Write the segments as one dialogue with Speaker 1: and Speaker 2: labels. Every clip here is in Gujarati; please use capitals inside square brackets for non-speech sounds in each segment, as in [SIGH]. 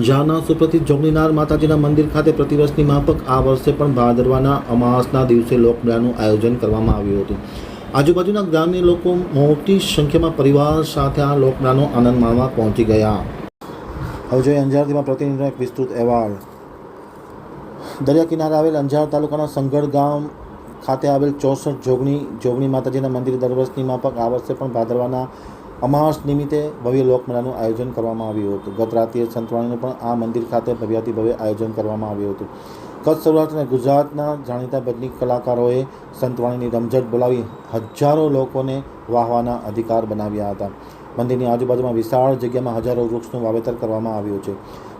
Speaker 1: અંજારના સુપ્રસિદ્ધ જોગણીનાર માતાજીના મંદિર ખાતે પ્રતિવર્ષની માફક આ વર્ષે પણ ભાદરવાના અમાસના દિવસે લોકમેળાનું આયોજન કરવામાં આવ્યું હતું. આજુબાજુના ગ્રામ્ય લોકો મોટી સંખ્યામાં પરિવાર સાથે આ લોકમેળાનો આનંદ માણવા પહોંચી ગયા. હવે જોઈએ અંજારથીમાં પ્રતિનિધિનો એક વિસ્તૃત અહેવાલ. દરિયા કિનારે આવેલ અંજાર તાલુકાના સંગઢ ગામ ખાતે આવેલ ચોસઠ જોગણી જોગણી માતાજીના મંદિર દર વર્ષની માફક આ વર્ષે પણ ભાદરવાના અમાસ નિમિત્તે ભવ્ય લોકમેળાનું આયોજન કરવામાં આવ્યું હતું. ગત રાત્રિએ સંતવાણીનું પણ આ મંદિર ખાતે ભવ્યાતિ ભવ્ય આયોજન કરવામાં આવ્યું હતું. કચ્છ સૌરાષ્ટ્ર અને ગુજરાતના જાણીતા ભજની કલાકારોએ સંતવાણીની રમઝટ બોલાવી હજારો લોકોને વાહવાના અધિકાર બનાવ્યા હતા. મંદિરની આજુબાજુમાં વિશાળ જગ્યામાં હજારો વૃક્ષનું વાવેતર કરવામાં આવ્યું છે.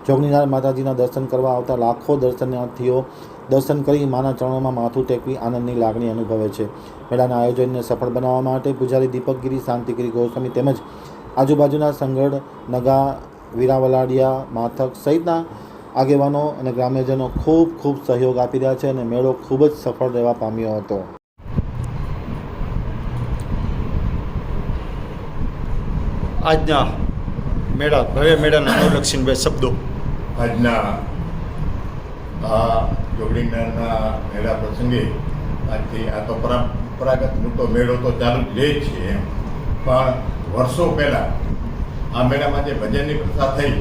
Speaker 1: જોગણીનાર માતાજીના દર્શન કરવા આવતા લાખો દર્શનાર્થીઓ દર્શન કરી માના ચરણોમાં માથું ટેકવી આનંદની લાગણી અનુભવે છે. મેળાના આયોજનને સફળ બનાવવા માટે પૂજારી દીપકગીરી, શાંતિગીરી ગોસ્વામી તેમજ આજુબાજુના સંગઢ, નગા, વીરાવલાડિયા, માથક સહિતના આગેવાનો અને ગ્રામ્યજનો ખૂબ ખૂબ સહયોગ આપી રહ્યા છે અને મેળો ખૂબ જ સફળ રહેવા પામ્યો હતો.
Speaker 2: આજના મેળા, ભવ્ય મેળાના અનુલક્ષીને બે શબ્દો.
Speaker 3: આજના આ જોગણીનારના મેળા પ્રસંગે આજથી આ તો પરંપરાગત મોટો મેળો તો ચાલુ જ છે પણ વર્ષો પહેલાં આ મેળામાં જે ભજનની પ્રથા થઈ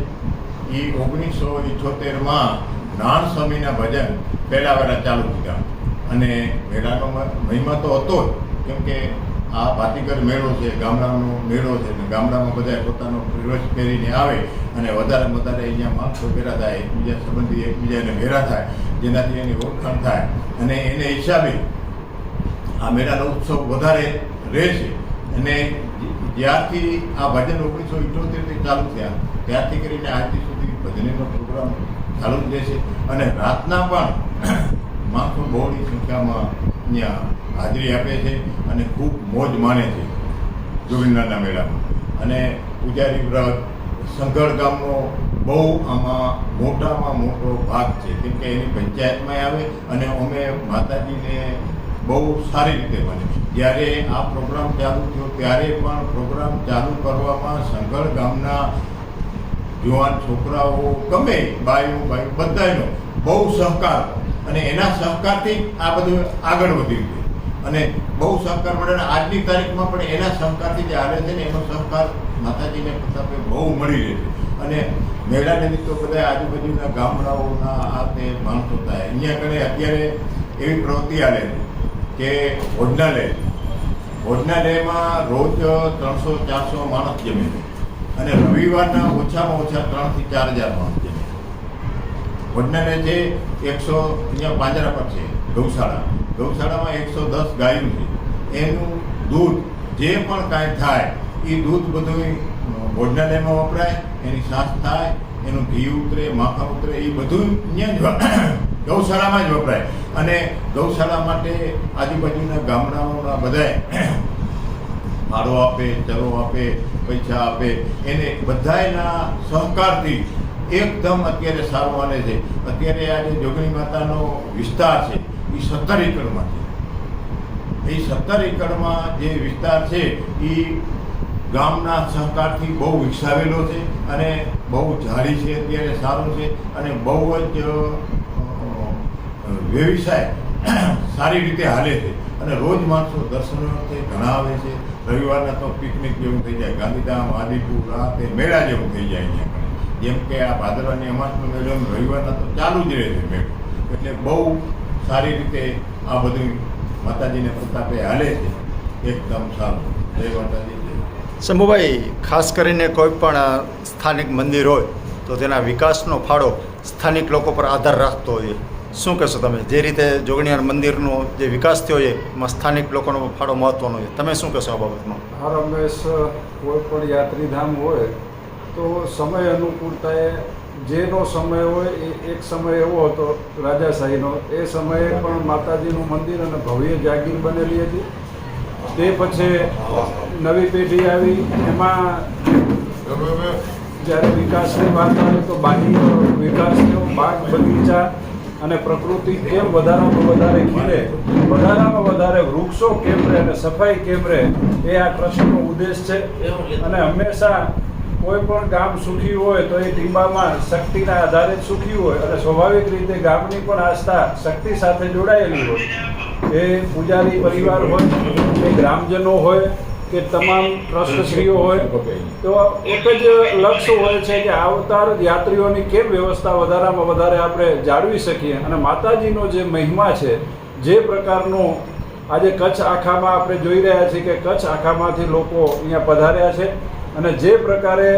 Speaker 3: એ ઓગણીસો ઇઠોતેરમાં નાણ સ્વામીના ભજન પહેલાં વહેલા ચાલુ થયા. અને મેળાનો મહિમા તો હતો જ, કેમ કે આ ભાતીગર મેળો છે, ગામડાનો મેળો છે ને ગામડામાં બધા પોતાનો ડ્રેસ પહેરીને આવે અને વધારે વધારે અહીંયા માણસો ભેરા થાય, એકબીજા સંબંધી એકબીજાને ભેરા થાય, જેનાથી એની ઓળખાણ થાય. અને એને હિસાબે આ મેળાનો ઉત્સવ વધારે રહેશે. અને જ્યારથી આ ભજન ઓગણીસો ઇઠોતેરથી ચાલુ થયા, ત્યારથી કરીને આજથી સુધી ભજનનો પ્રોગ્રામ ચાલુ જ રહેશે. અને રાતના પણ માણસો બહોળી સંખ્યામાં અહીંયા હાજરી આપે છે અને ખૂબ મોજ માણે છે જોગીનારના મેળામાં. અને પૂજારી વ્રત સંઘળ ગામનો બહુ આમાં મોટામાં મોટો ભાગ છે. કેમ કે એની પંચાયતમાં આવે અને અમે માતાજીને બહુ સારી રીતે બને જ્યારે આ પ્રોગ્રામ ચાલુ થયો, ત્યારે પણ પ્રોગ્રામ ચાલુ કરવામાં સંઘળ ગામના જુવાન છોકરાઓ ગમે બાયો બાયું બધાનો બહુ સહકાર અને એના સહકારથી આ બધું આગળ વધ્યું છે. અને બહુ સહકાર મળે અને આજની તારીખમાં પણ એના સહકારથી જે હાલે છે ને એનો સહકાર માતાજીને પ્રતાપે બહુ મળી રહે છે. અને મેળા નિમિત્તો બધા આજુબાજુના ગામડાઓના આ તે માણસો થાય. અહીંયા આગળ અત્યારે એવી પ્રવૃત્તિ છે કે ભોજનાલય. ભોજનાલયમાં રોજ ત્રણસો ચારસો માણસ જમે છે. અને રવિવારના ઓછામાં ઓછા ત્રણથી ચાર હજાર માણસ. જમે છે એકસો, અહીંયા પાંજરા પર છે, ગૌશાળા. ગૌશાળામાં એકસો દસ ગાયું છે. એનું દૂધ જે પણ કાંઈ થાય એ દૂધ બધું ભોજનાલયમાં વપરાય, એની સાસ થાય, એનું ઘી ઉતરે, માખણ ઉતરે એ બધું અહીંયા જ [COUGHS] ગૌશાળામાં જ વપરાય. અને ગૌશાળા માટે આજુબાજુના ગામડાઓના બધાય ભાડો આપે, ચલો આપે, પૈસા આપે. એને બધાના સહકારથી એકદમ અત્યારે સારું હાલે છે. અત્યારે આ જે જોગણી માતાનો વિસ્તાર છે એ સત્તર એકડમાં છે. એ સત્તર એકડમાં જે વિસ્તાર છે એ ગામના સહકારથી બહુ વિકસાવેલો છે અને બહુ જાળી છે, અત્યારે સારું છે અને બહુ જ વ્યવસાય સારી રીતે હાલે છે. અને રોજ માણસો દર્શનાર્થે ઘણા આવે છે. રવિવારના તો પિકનિક જેવું થઈ જાય. ગાંધીધામ, આદિપુર, આ તે મેળા જેવું થઈ જાય અહીંયા. જેમ કે આ ભાદરવાની અમાસનો મેળો એમ રવિવારના તો ચાલુ જ રહે છે મેળો એટલે બહુ સારી રીતે આ બધું માતાજીને પ્રતાપે હાલે છે. એકદમ સારું. જય માતાજી
Speaker 2: શંભુભાઈ ખાસ કરીને કોઈ પણ સ્થાનિક મંદિર હોય તો તેના વિકાસનો ફાળો સ્થાનિક લોકો પર આધાર રાખતો હોય. શું કહેશો તમે? જે રીતે જોગણિયાર મંદિરનો જે વિકાસ થયો છે એમાં સ્થાનિક લોકોનો ફાળો મહત્વનો છે. તમે શું કહેશો આ બાબતમાં?
Speaker 4: આ રમેશ કોઈ પણ યાત્રીધામ હોય તો સમય અનુકૂળતાએ જેનો સમય હોય એ એક સમય એવો હતો રાજાશાહીનો એ સમયે પણ માતાજીનું મંદિર અને ભવ્ય જાગીર બનેલી હતી. તે પછી નવી પેઢી આવી. એમાં જ્યારે વિકાસની વાત આવે તો બાકી વિકાસ થયો બાગ બગીચા અને પ્રકૃતિ કેમ વધારામાં વધારે ખીલે, વધારામાં વધારે વૃક્ષો કેમ રહે અને સફાઈ કેમ રહે, એ આ ટ્રસ્ટનો ઉદ્દેશ છે. અને હંમેશા કોઈ પણ ગામ સુખી હોય તો એ ટીંબામાં શક્તિના આધારે સુખી હોય અને સ્વાભાવિક રીતે ગામની પણ આસ્થા શક્તિ સાથે જોડાયેલી હોય. એ પૂજારી પરિવાર હોય, એ ગ્રામજનો હોય, કે તમામ ટ્રસ્ટશ્રીઓ હોય, તો એક જ લક્ષ્ય હોય છે કે આવતાર યાત્રીઓની કેમ વ્યવસ્થા વધારામાં વધારે આપણે જાળવી શકીએ? અને માતાજીનો જે મહિમા છે, જે પ્રકારનો આજે કચ્છ આખામાં આપણે જોઈ રહ્યા છીએ કે કચ્છ આખામાંથી લોકો અહીંયા પધાર્યા છે. અને જે પ્રકારે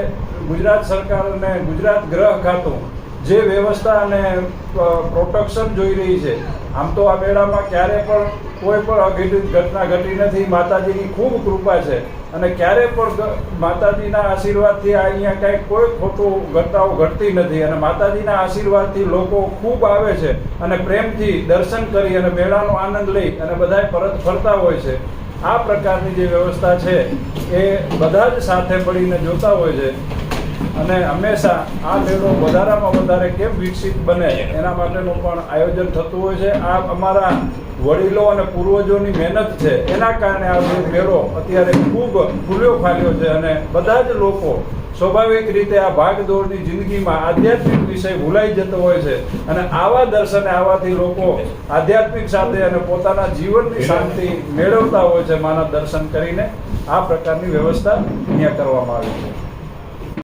Speaker 4: ગુજરાત સરકાર અને ગુજરાત ગ્રહ ખાતું જે વ્યવસ્થા અને પ્રોટેક્શન જોઈ રહી છે, આમ તો આ મેળામાં ક્યારે પણ કોઈ પણ અઘટિત ઘટના ઘટી નથી, માતાજીની ખૂબ કૃપા છે. અને ક્યારે પણ માતાજીના આશીર્વાદથી અહીંયા કાંઈ કોઈ ખોટું ઘટનાઓ ઘટતી નથી. અને માતાજીના આશીર્વાદથી લોકો ખૂબ આવે છે અને પ્રેમથી દર્શન કરી અને મેળાનો આનંદ લઈ અને બધાય પરત ફરતા હોય છે. આ પ્રકારની જે વ્યવસ્થા છે એ બધા જ સાથે મળીને જોતા હોય છે. અને હંમેશા આ મેળો વધારામાં વધારે કેમ વિકસિત બને, એના માટેનું પણ આયોજન થતું હોય છે. આ અમારા વડીલો અને પૂર્વજોની મહેનત છે. એના કારણે આ મેળો અત્યારે ખૂબ ફૂલ્યો ફાલ્યો છે અને બધા જ લોકો સ્વાભાવિક રીતે આ ભાગદોડની જિંદગીમાં આધ્યાત્મિક વિષય ભૂલાઈ જતો હોય છે અને આવા દર્શને આવવાથી લોકો આધ્યાત્મિક સાથે અને પોતાના જીવનની શાંતિ મેળવતા હોય છે. માના દર્શન કરીને આ પ્રકારની વ્યવસ્થા અહીંયા કરવામાં આવી છે.